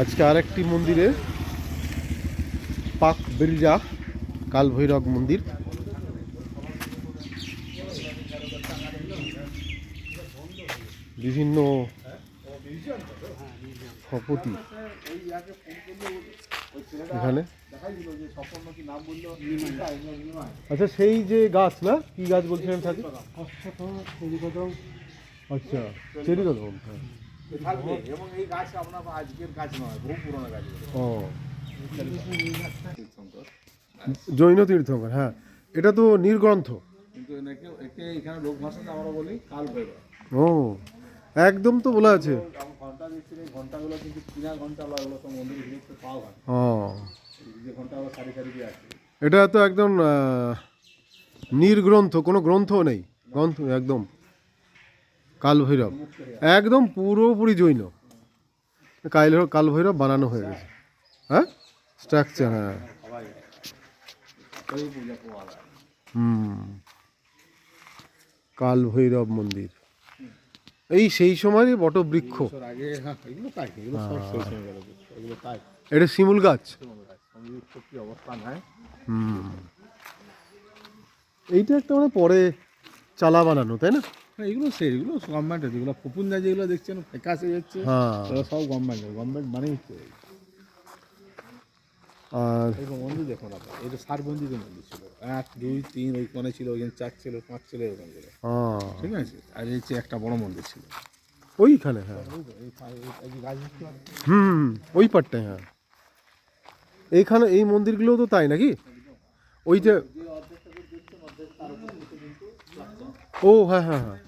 আজকে আরেকটি মন্দিরে পাক বিরজা কাল ভৈরব মন্দির। বিভিন্ন স্থপতি এখানে। আচ্ছা সেই যে গাছ না? কি গাছ বলছিলেন থাকে আচ্ছা চেরি কদম হ্যাঁ। থাকবে এবং এই গাছ আপনার আজকের গাছ নয় বহু পুরোনো গাছ ও। জৈন তীর্থঙ্কর হ্যাঁ। এটা তো নির্গ্রন্থ। কিন্তু একে এখানে লোক ভাষাতে আমরা বলি কাল ও একদম তো বলা আছে। ঘণ্টা দিচ্ছি এই ঘন্টাগুলো কিন্তু কিনা ঘণ্টা বা তো মন্দির ভিতরে পাওয়া যায় ও। যে ঘন্টাগুলো সারি সারি দিয়ে আছে। এটা তো একদম নির্গ্রন্থ কোনো গ্রন্থ নেই। গ্রন্থ একদম। কালভৈরব। একদম পুরোপুরি জৈন। কাল কালভৈরব বানানো হয়ে গেছে। হ্যাঁ? স্ট্রাকচার হ্যাঁ। হুম। কালভৈরব মন্দির। এই সেই সময়ের বটবৃক্ষ। হ্যাঁ। এটা শিমুল গাছ। এইটা একটা মানে পরে চালা বানানো, তাই না? হ্যাঁ এগুলো সেই এগুলো গভর্নমেন্টের যেগুলো পুপুন্দা যেগুলো দেখছেন ফেকাসে যাচ্ছে হ্যাঁ। সব গভর্নমেন্টের গভর্নমেন্ট বানিয়েছে। আর এরকম মন্দির দেখুন আপনার এটা ষাট বন্দিতে মন্দির ছিল এক দুই তিন ওই কোণে ছিল ওইখানে চার ছিল পাঁচ ছিল এরকম করে। হ্যাঁ। ঠিক আছে? আর এই যে একটা বড় মন্দির ছিল। ওইখানে হ্যাঁ। হুম, ওই পাটটায় হ্যাঁ। এইখানে এই মন্দিরগুলো তো তাই নাকি? ওই যে ও হ্যাঁ হ্যাঁ হ্যাঁ।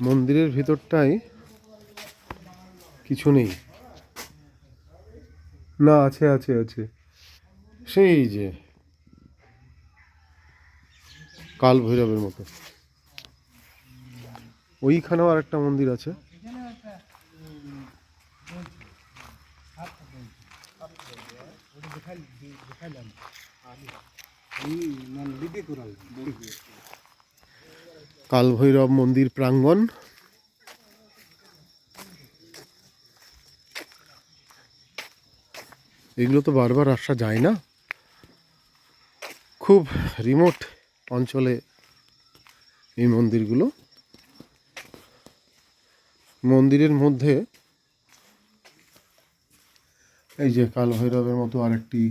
মন্দিরের ভিতরটায় কিছু নেই। না, আছে আছে আছে। সেই যে কাল ভৈরবের মতো। ওইখানেও আর একটা মন্দির আছে। কাল ভৈরব মন্দির প্রাঙ্গণ। এগুলো তো বারবার আসা যায় না। খুব রিমোট অঞ্চলে এই মন্দিরগুলো। মন্দিরের মধ্যে এই যে কাল ভৈরবের মতো আরেকটি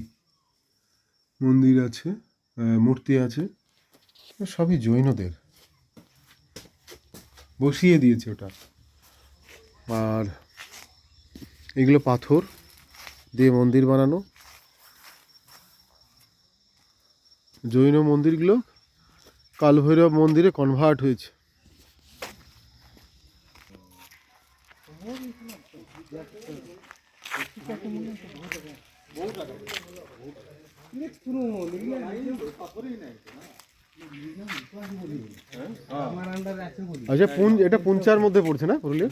মন্দির আছে মূর্তি আছে, সবই জৈনদের। বসিয়ে দিয়েছে ওটা। আর এগুলো পাথর দিয়ে মন্দির বানানো। জৈন মন্দিরগুলো কালভৈরব মন্দিরে কনভার্ট হয়েছে। আচ্ছা পুঞ্চ এটা পুঞ্চার মধ্যে পড়ছে না পুরুলিয়া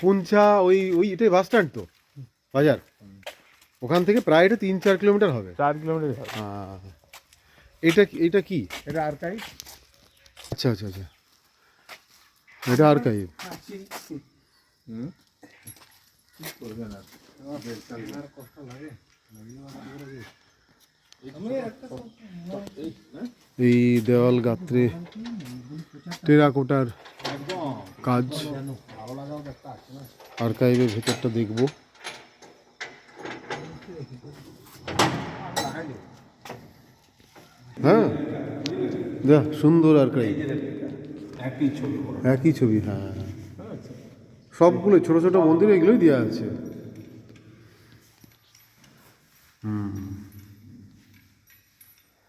পুঞ্চা ওই ওই এটাই বাস স্ট্যান্ড তো? বাজার? ওখান থেকে প্রায় এটা তিন চার কিলোমিটার হবে। চার কিলোমিটার এটা কি- এটা কি? এটা আর কাই আচ্ছা আচ্ছা আচ্ছা। এটা আর কাই হুম? কি করবেন আর? এই দেওয়াল গাত্রে টেরাকোটার কাজ। আর্কাইভের ভেতরটা দেখব। হ্যাঁ? যা সুন্দর আর্কাইভ। একই ছবি হ্যাঁ। সবগুলো ছোট ছোট মন্দির এগুলোই দেওয়া আছে। হুম।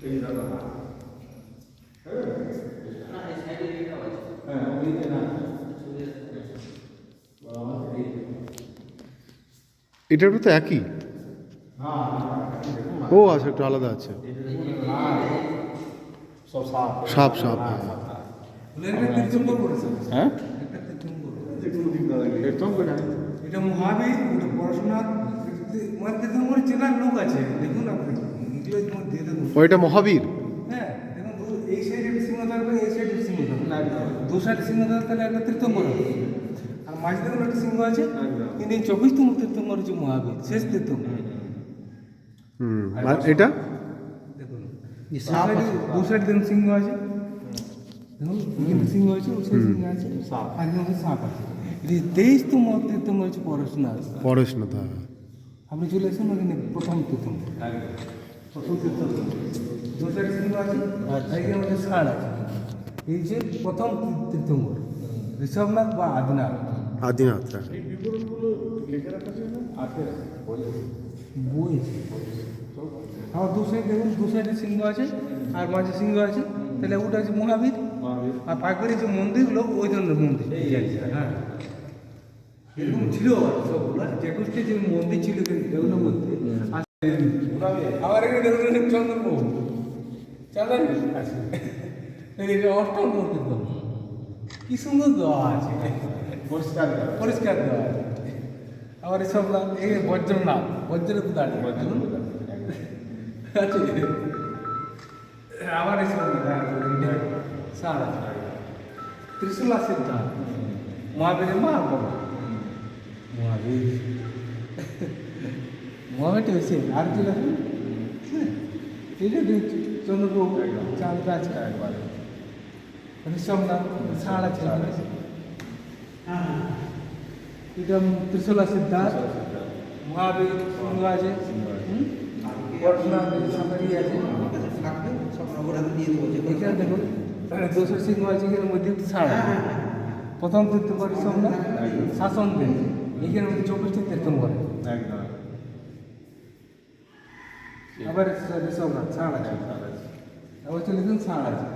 দাদা হ্যাঁ হ্যাঁ এটার তো একই? ও আছে একটু আলাদা আছে। সাপ সাপ হ্যাঁ।, হ্যাঁ? এটা মহাবীর পড়াশোনা চেনার লোক আছে। দেখুন আপনি। ওইটা মহাবীর? হ্যাঁ এই সাইডে সিংহ থাকবে এই সাইডে সিংহ থাকবে দু সাইডে সিংহ থাকবে তাহলে একটা তীর্থঙ্কর আর মাঝে দেখুন একটা সিংহ আছে। কিন্তু এই চব্বিশতম তীর্থঙ্কর হচ্ছে মহাবীর শেষ তীর্থঙ্কর। হুম আর এটা? দেখুন দু সাইডে দেখুন সিংহ আছে। দেখুন সিংহ আছে সিংহ আছে। আর এখানে সাপ আছে। তেইশতম তীর্থঙ্কর হচ্ছে পড়াশোনা হ্যাঁ। আপনি চলে এসেছেন ওখানে প্রথম তীর্থম প্রথম তীর্থম দোসরা সিংহ আছে এইখানে আমাদের আছে এই যে প্রথম তীর্থঙ্কর ঋষভনাথ বা আদিনাথ আদিনাথ বই আমার দু সাইড দেখুন দু সাইডে সিংহ আছে আর মাঝে সিংহ আছে তাহলে ওটা হচ্ছে মহাবীর আর পাকড়ি যে মন্দিরগুলো ওই ধরনের মন্দির হ্যাঁ এরকম ছিল সবগুলো একুশটি যে মন্দির ছিল এগুলোর মধ্যে। আর কি সুন্দর দেওয়া আছে পরিষ্কার পরিষ্কার দেওয়া আছে আবার এসব না এই বজ্রনাথ বজ্রের দাঁড়িয়ে আবার এসব না ত্রিশুলা সিদ্ধান্ত মহাবীরের মা বাবা মহাবীর মহাবীরটা হয়েছে আর কি লাগবে এটা চন্দ্রবাবু চাঁদ আছে ঋষভ নাম সাড়া আছে এটা ত্রিশুলা সিদ্ধান্ত মহাবীর সিংহ আছে? পটনা সামারি আছে। এখানে দেখুন দোষর সিংহ আছে, এখানে মধ্যে সাড়া। প্রথম তীর্থঙ্কর সোমনাথ শাসন দেন। এখানে মধ্যে চব্বিশটি তীর্থঙ্কর। একদম। আবার ঋষভনাথ ছাড় আছে আবার চলে গেলেন ছাড় আছে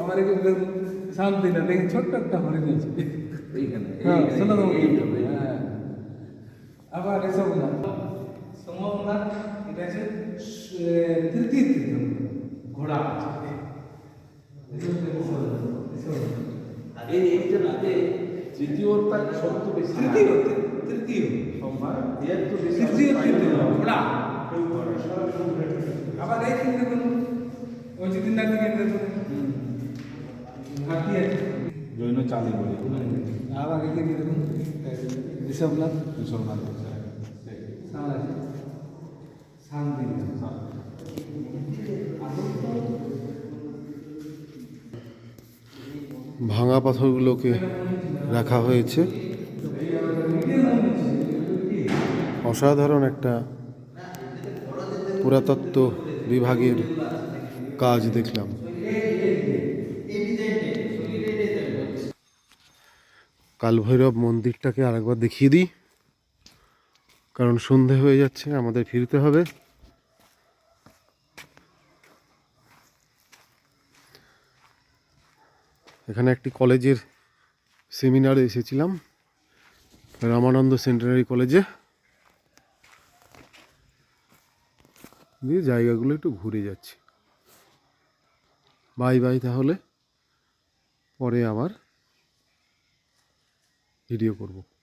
আবার এখানে দেখুন শান্তি না দেখুন ছোট্ট একটা হরিণ আছে হ্যাঁ ষোলোতম তীর্থ হ্যাঁ আবার এটা আছে তৃতীয় তীর্থ ঘোড়া আছে এই এইটাতে তৃতীয়টা সত্য বেশি তৃতীয় তৃতীয় সোমবার এর তো বেশি তৃতীয় তীর্থ ঘোড়া আবার এই কিন্তু দেখুন ওই যে দিন দেখুন জৈন চালি বলি আবার দেখুন ঋষভনাথ আছে। শান্তি ভাঙা পাথরগুলোকে রাখা হয়েছে। অসাধারণ একটা পুরাতত্ত্ব বিভাগের কাজ দেখলাম। কালভৈরব মন্দিরটাকে আরেকবার দেখিয়ে দিই, কারণ সন্ধে হয়ে যাচ্ছে, আমাদের ফিরতে হবে। এখানে একটি কলেজের সেমিনারে এসেছিলাম, রামানন্দ সেন্টানারি কলেজে। দিয়ে জায়গাগুলো একটু ঘুরে যাচ্ছি। বাই বাই তাহলে। পরে আবার ভিডিও করব।